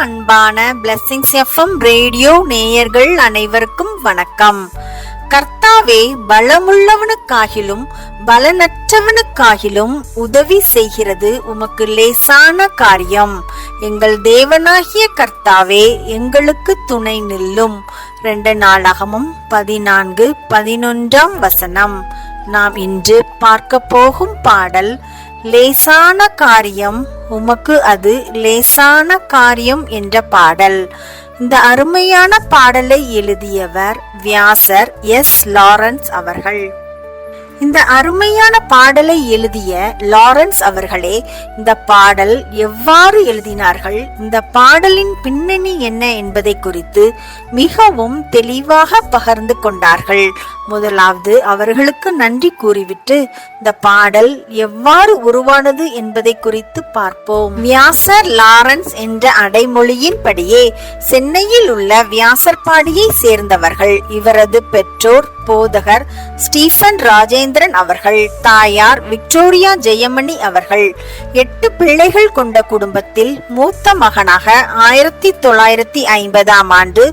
அன்பான blessings FM radio நேயர்கள் அனைவருக்கும் வணக்கம். கர்த்தாவே பலமுள்ளவனுக்காகிலும் பலனற்றவனுக்காகிலும் உதவி செய்கிறது உமக்கு லேசான காரியம். எங்கள் தேவனாகிய கர்த்தாவே எங்களுக்கு துணை நில்லும். ரெண்டு நாளாகமும் பதினான்கு பதினொன்றாம் வசனம். நாம் இன்று பார்க்க போகும் பாடல் லேசான காரியம் உமக்கு அது லேசான காரியம் என்ற பாடல். இந்த அருமையான பாடலை எழுதியவர் வியாசர் எஸ். லாரன்ஸ் அவர்கள். இந்த அருமையான பாடலை எழுதிய லாரன்ஸ் அவர்களே இந்த பாடல் எவ்வாறு எழுதினார்கள்? இந்த பாடலின் பின்னணி என்ன என்பதை குறித்து மிகவும் தெளிவாக பகிர்ந்து கொண்டார்கள். முதலாவது அவர்களுக்கு நன்றி கூறிவிட்டு இந்த பாடல் எவ்வாறு உருவானது என்பதை குறித்து பார்ப்போம். வியாசர் லாரன்ஸ் என்ற அடைமொழியின்படியே சென்னையில் உள்ள வியாசர்பாடியை சேர்ந்தவர்கள் இவரது பெற்றோர் போதகர் ஸ்டீஃபன் ராஜேந்திரன் அவர்கள் தாயார் விக்டோரியா ஜெயமணி அவர்கள். எட்டு பிள்ளைகள் கொண்ட குடும்பத்தில் மூத்த மகனாக ஆயிரத்தி தொள்ளாயிரத்தி ஐம்பதாம் ஆண்டு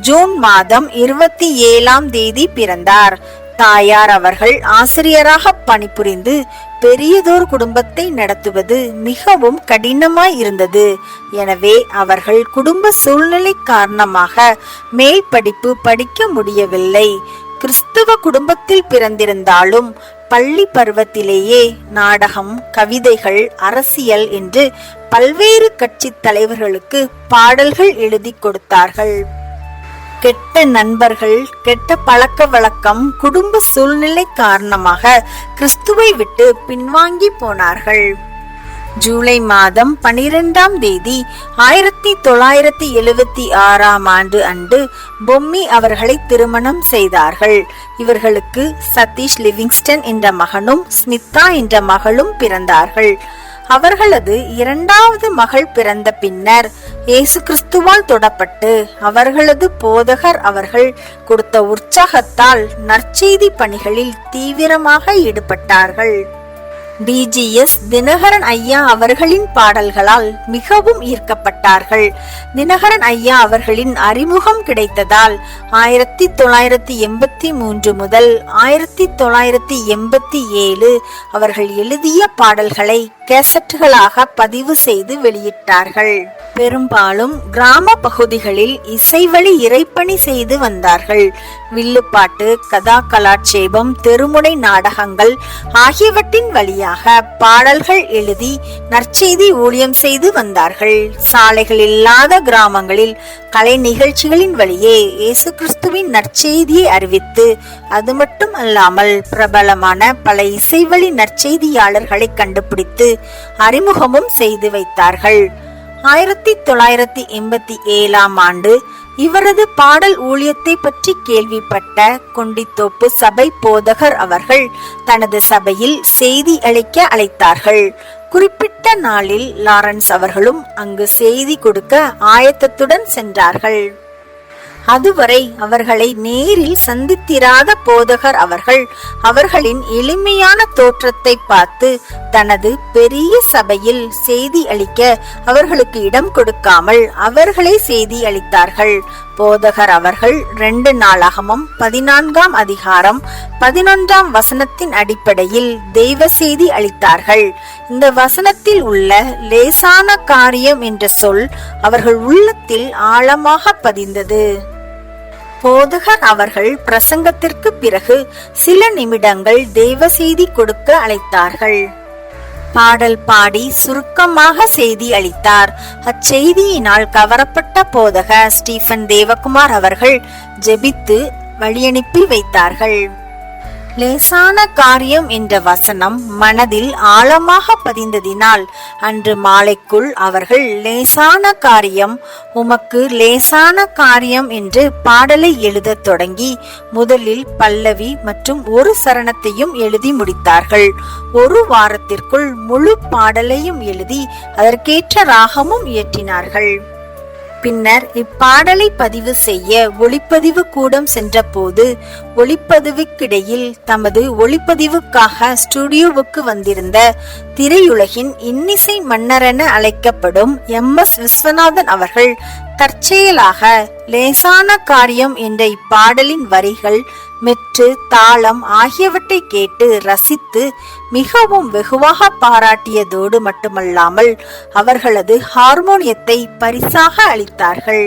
ஜூன் மாதம் இருபத்தி ஏழாம் தேதி பிறந்தார். தாயார் அவர்கள் ஆசிரியராக பணிபுரிந்து பெரியதோர் குடும்பத்தை நடத்துவது மிகவும் கடினமாய் இருந்தது. எனவே அவர்கள் குடும்ப சூழ்நிலை காரணமாக மேல் படிப்பு படிக்க முடியவில்லை. கிறிஸ்துவ குடும்பத்தில் பிறந்திருந்தாலும் பள்ளி பருவத்திலேயே நாடகம் கவிதைகள் அரசியல் என்று பல்வேறு கட்சி தலைவர்களுக்கு பாடல்கள் எழுதி கொடுத்தார்கள். கெட்ட நண்பர்கள் கெட்ட பழக்க வழக்கம் குடும்ப சூழ்நிலை காரணமாக கிறிஸ்துவை விட்டு பின்வாங்கி போனார்கள். ஜூலை மாதம் பனிரெண்டாம் தேதி ஆயிரத்தி தொள்ளாயிரத்தி எழுவத்தி ஆறாம் ஆண்டு அன்று பொம்மி அவர்களை திருமணம் செய்தார்கள். இவர்களுக்கு சதீஷ் லிவிங்ஸ்டன் என்ற மகனும் ஸ்மிதா என்ற மகளும் பிறந்தார்கள். அவர்களது இரண்டாவது மகள் பிறந்த பின்னர் இயேசு கிறிஸ்துவால் தொடப்பட்டு அவர்களது போதகர் அவர்கள் கொடுத்த உற்சாகத்தால் நற்செய்தி பணிகளில் தீவிரமாக ஈடுபட்டார்கள். டிஜிஎஸ் தினகரன் ஐயா அவர்களின் பாடல்களால் மிகவும் ஈர்க்கப்பட்டார்கள். தினகரன் ஐயா அவர்களின் அறிமுகம் கிடைத்ததால் ஆயிரத்தி தொள்ளாயிரத்தி எண்பத்தி மூன்று முதல் ஆயிரத்தி தொள்ளாயிரத்தி எண்பத்தி ஏழு அவர்கள் எழுதிய பாடல்களை கேசட்டுகளாக பதிவு செய்து வெளியிட்டார்கள். பெரும்பாலும் கிராம பகுதிகளில் இசைவழி இறைப்பணி செய்து வந்தார்கள். வில்லுப்பாட்டு கதா கலாட்சேபம் தெருமுனை நாடகங்கள் ஆகியவற்றின் வழியாக பாடல்கள் எழுதி நற்செய்தி ஊழியம் செய்து வந்தார்கள். சாலைகள் இல்லாத கிராமங்களில் கலை நிகழ்ச்சிகளின் வழியே இயேசு கிறிஸ்துவின் நற்செய்தியை அறிவித்து அது மட்டும் அல்லாமல் பிரபலமான பல இசைவழி நற்செய்தியாளர்களை கண்டுபிடித்து அறிமுகமும் செய்து வைத்தார்கள். ஆயிரத்தி தொள்ளாயிரத்தி எண்பத்தி ஏழாம் ஆண்டு இவரது பாடல் ஊழியத்தை பற்றி கேள்விப்பட்ட கொண்டித்தோப்பு சபை போதகர் அவர்கள் தனது சபையில் செய்தி அளிக்க அழைத்தார்கள். குறிப்பிட்ட நாளில் லாரன்ஸ் அவர்களும் அங்கு செய்தி கொடுக்க ஆயத்தத்துடன் சென்றார்கள். அதுவரை அவர்களை நேரில் சந்தித்திராத போதகர் அவர்கள் அவர்களின் எளிமையான தோற்றத்தை பார்த்து தனது பெரிய சபையில் செய்தி அளிக்க அவர்களுக்கு இடம் கொடுக்காமல் அவர்களே செய்தி அளித்தார்கள். போதகர் அவர்கள் ரெண்டு நாளாகமும் பதினான்காம் அதிகாரம் பதினொன்றாம் வசனத்தின் அடிப்படையில் தெய்வ செய்தி அளித்தார்கள். இந்த வசனத்தில் உள்ள லேசான காரியம் என்ற சொல் அவர்கள் உள்ளத்தில் ஆழமாக பதிந்தது. போதகர் அவர்கள் பிரசங்கத்திற்கு பிறகு சில நிமிடங்கள் தெய்வ செய்தி கொடுக்க அழைத்தார்கள். பாடல் பாடி சுருக்கமாக செய்தி அளித்தார். அச்செய்தியினால் கவரப்பட்ட போதகர் ஸ்டீஃபன் தேவகுமார் அவர்கள் ஜெபித்து வழியனுப்பி வைத்தார்கள் லேசான காரியம் என்ற வசனம் மனதில் ஆழமாக பதிந்ததினால் அன்று மாலைக்குள் அவர்கள் லேசான காரியம் உமக்கு லேசான காரியம் என்று பாடலை எழுதத் தொடங்கி முதலில் பல்லவி மற்றும் ஒரு சரணத்தையும் எழுதி முடித்தார்கள். ஒரு வாரத்திற்குள் முழு பாடலையும் எழுதி அதற்கேற்ற ராகமும் இயற்றினார்கள். பின்னர் இப்பாடலை பதிவு செய்ய ஒளிப்பதிவு கூடம் சென்றபோது ஒளிப்பதிவுக்கிடையில் தமது ஒளிப்பதிவுக்காக ஸ்டுடியோவுக்கு வந்திருந்த திரையுலகின் இன்னிசை மன்னரென அழைக்கப்படும் எம் எஸ் விஸ்வநாதன் அவர்கள் தற்செயலாக லேசான காரியம் என்ற இப்பாடலின் வரிகள் மெற்று தாளம் ஆகியவற்றை கேட்டு ரசித்து மிகவும் வெகுவாக பாராட்டியதோடு மட்டுமல்லாமல் அவர்களது ஹார்மோனியத்தை பரிசாக அளித்தார்கள்.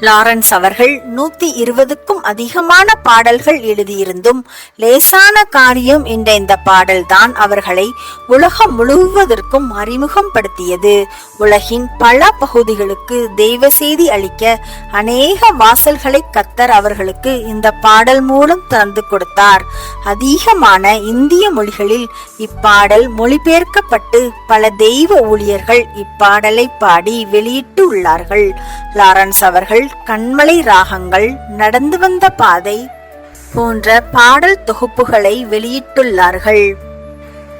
லாரன்ஸ் அவர்கள் நூத்தி இருபதுக்கும் அதிகமான பாடல்கள் எழுதியிருந்தும் லேசான காரியம் என்ற இந்த பாடல்தான் அவர்களை உலகம் முழுவதற்கும் அறிமுகம் படுத்தியது உலகின் பல பகுதிகளுக்கு தெய்வ செய்தி அளிக்க அநேக வாசல்களை கத்தர் அவர்களுக்கு இந்த பாடல் மூலம் திறந்து கொடுத்தார். அதிகமான இந்திய மொழிகளில் இப்பாடல் மொழிபெயர்க்கப்பட்டு பல தெய்வ ஊழியர்கள் இப்பாடலை பாடி வெளியிட்டு உள்ளார்கள். லாரன்ஸ் அவர்கள் கண்மலை ராகங்கள் நடந்து வந்த பாதை போன்ற பாடல் தொகுப்புகளை வெளியிட்டுள்ளார்கள்.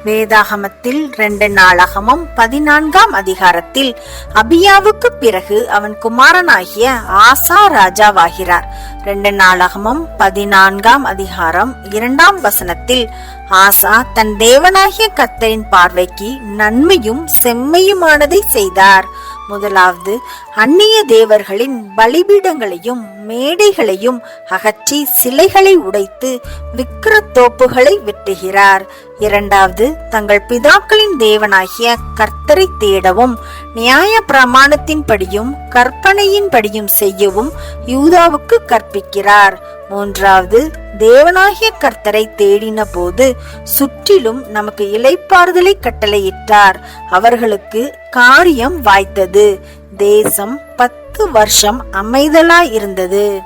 வேதாகமத்தில் ரெண்டு நாளாகமும் பதினான்காம் அதிகாரத்தில் அபியாவுக்கு பிறகு அவன் குமாரனாகிய ஆசா ராஜாவாகிறார். ரெண்டு நாளாகமும் பதினான்காம் அதிகாரம் இரண்டாம் வசனத்தில் ஆசா தன் தேவனாகிய கர்த்தரின் பார்வைக்கு நன்மையும் செம்மையுமானதை செய்தார். முதலாவது அந்நிய தேவர்களின் பலிபீடங்களையும் மேடைகளையும் அகற்றி சிலைகளை உடைத்து விக்கிரத்தோப்புகளை வெட்டுகிறார். இரண்டாவது தங்கள் பிதாக்களின் தேவனாகிய கர்த்தரை தேடவும் நியாய பிரமாணத்தின்படியும் கற்பனையின்படியும் செய்யவும் யூதாவுக்கு கற்பிக்கிறார். மூன்றாவது தேவனாகிய கர்த்தரை தேடின போது சுற்றிலும் நமக்கு இலைப்பாறுதலை கட்டளையிட்டார். அவர்களுக்கு காரியம் வாய்த்தது. தேசம் பத்து வருஷம் அமைதலா இருந்தது.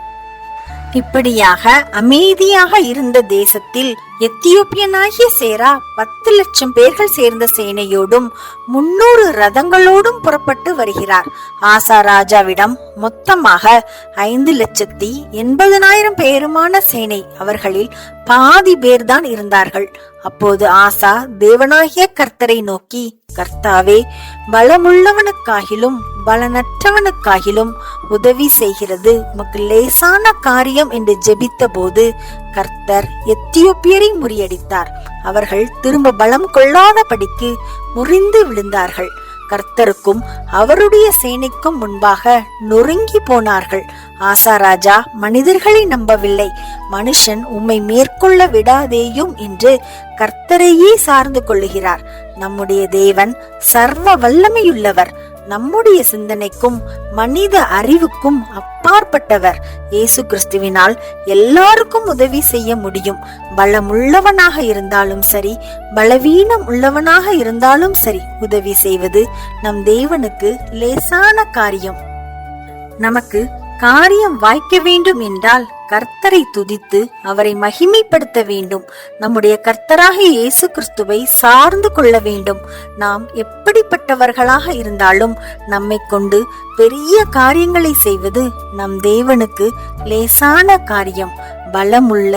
இப்படியாக அமைதியாக இருந்த தேசத்தில் எத்தியோப்பியனாகிய சேரா பத்து லட்சம் பேர்கள் சேர்ந்த சேனையோடும் முன்னூறு ரதங்களோடும் புறப்பட்டு வருகிறார். ஆசா ராஜாவிடம் மொத்தமாக ஐந்து லட்சத்தி எண்பதனாயிரம் பேருமான சேனை அவர்களில் பாதி பேர்தான் இருந்தார்கள். அப்போது ஆசா தேவனாகிய கர்த்தரை நோக்கி கர்த்தாவே பலமுள்ளவனுக்காகிலும் பலனற்றவனுக்காகிலும் உதவி செய்கிறது. உமக்கு லேசான காரியம் என்று ஜெபித்த போது கர்த்தர் எத்தியோப்பியரை முறியடித்தார். அவர்கள் திரும்ப பலம் கொள்ளாதபடிக்கு முறிந்து விழுந்தார்கள். கர்த்தருக்கும் அவருடைய சேனைக்கும் முன்பாக நொறுங்கி போனார்கள். ஆசா ராஜா மனிதர்களை நம்பவில்லை. மனுஷன் உம்மை மேற்கொள்ள விடாதேயும் என்று கர்த்தரையே சார்ந்து கொள்ளுகிறார். நம்முடைய தேவன் சர்வ வல்லமையுள்ளவர். நம்முடைய சிந்தனைக்கும் மனித அறிவுக்கும் அப்பாற்பட்டவர் இயேசு கிறிஸ்துவினால் எல்லாருக்கும் உதவி செய்ய முடியும். பலமுள்ளவனாக இருந்தாலும் சரி பலவீனம் உள்ளவனாக இருந்தாலும் சரி உதவி செய்வது நம் தேவனுக்கு லேசான காரியம். நமக்கு காரியம் வாய்க்க வேண்டும் என்றால் கர்த்தரை துதித்து அவரை மகிமைப்படுத்த வேண்டும். நம்முடைய கர்த்தராக இயேசு கிறிஸ்துவை சார்ந்து கொள்ள வேண்டும். நாம் எப்படிப்பட்டவர்களாக இருந்தாலும் நம்மை கொண்டு பெரிய காரியங்களை செய்வது நம் தேவனுக்கு லேசான காரியம். பலமுள்ள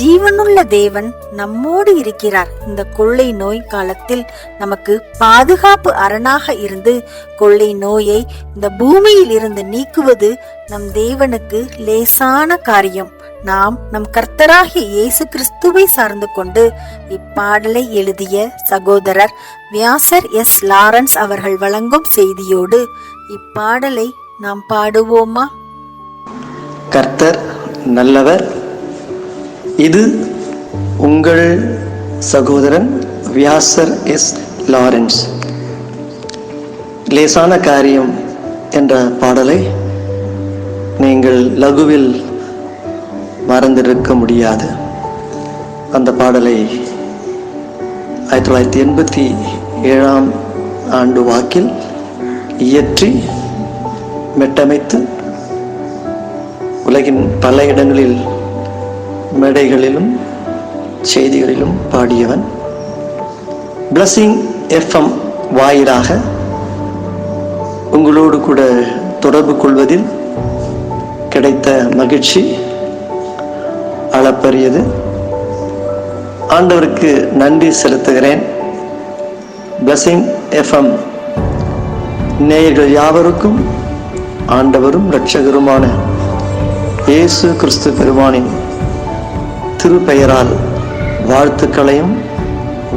ஜீவனுள்ள தேவன் நம்மோடு இருக்கிறார். இந்த கொள்ளை நோய் காலத்தில் நமக்கு பாதுகாப்பு அரணாக இருந்து கொள்ளை நோயை இந்த பூமியில் இருந்து நீக்குவது நம் தேவனுக்கு லேசான காரியம். நாம் நம் கர்த்தராகிய இயேசு கிறிஸ்துவை சார்ந்து கொண்டு இப்பாடலை எழுதிய சகோதரர் வியாசர் எஸ் லாரன்ஸ் அவர்கள் வழங்கும் செய்தியோடு இப்பாடலை நாம் பாடுவோமா? கர்த்தர் நல்லவர் இது உங்கள் சகோதரன் வியாசர் எஸ் லாரன்ஸ். லேசான காரியம் என்ற பாடலை நீங்கள் லகுவில் மறந்திருக்க முடியாது. அந்த பாடலை ஆயிரத்தி தொள்ளாயிரத்தி எண்பத்தி ஏழாம் ஆண்டு வாக்கில் இயற்றி மெட்டமைத்து உலகின் பல இடங்களில் மேடைகளிலும் செய்திகளிலும் பாடியவன். பிளஸிங் எஃப்எம் வாயிலாக உங்களோடு கூட தொடர்பு கொள்வதில் கிடைத்த மகிழ்ச்சி அளப்பரியது. ஆண்டவருக்கு நன்றி செலுத்துகிறேன். பிளஸிங் எஃப்எம் நேயர்கள் யாவருக்கும் ஆண்டவரும் இரட்சகருமான இயேசு கிறிஸ்து பெருமானின் திருப்பெயரால் வாழ்த்துக்களையும்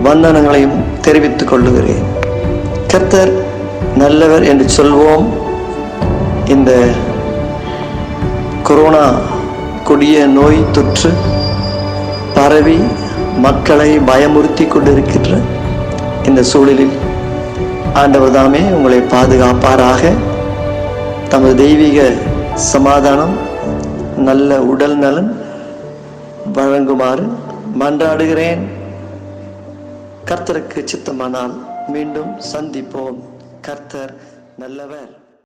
வந்தனங்களையும் தெரிவித்துக் கொள்ளுகிறேன். கர்த்தர் நல்லவர் என்று சொல்வோம். இந்த கொரோனா கொடிய நோய் தொற்று பரவி மக்களை பயமுறுத்தி கொண்டிருக்கின்ற இந்த சூழலில் ஆண்டவர் தாமே உங்களை பாதுகாப்பாராக. தமது தெய்வீக சமாதானம் நல்ல உடல் நலன் வழங்குமாறு மன்றாடுகிறேன். கர்த்தருக்கு சித்தமானால் மீண்டும் சந்திப்போம். கர்த்தர் நல்லவர்.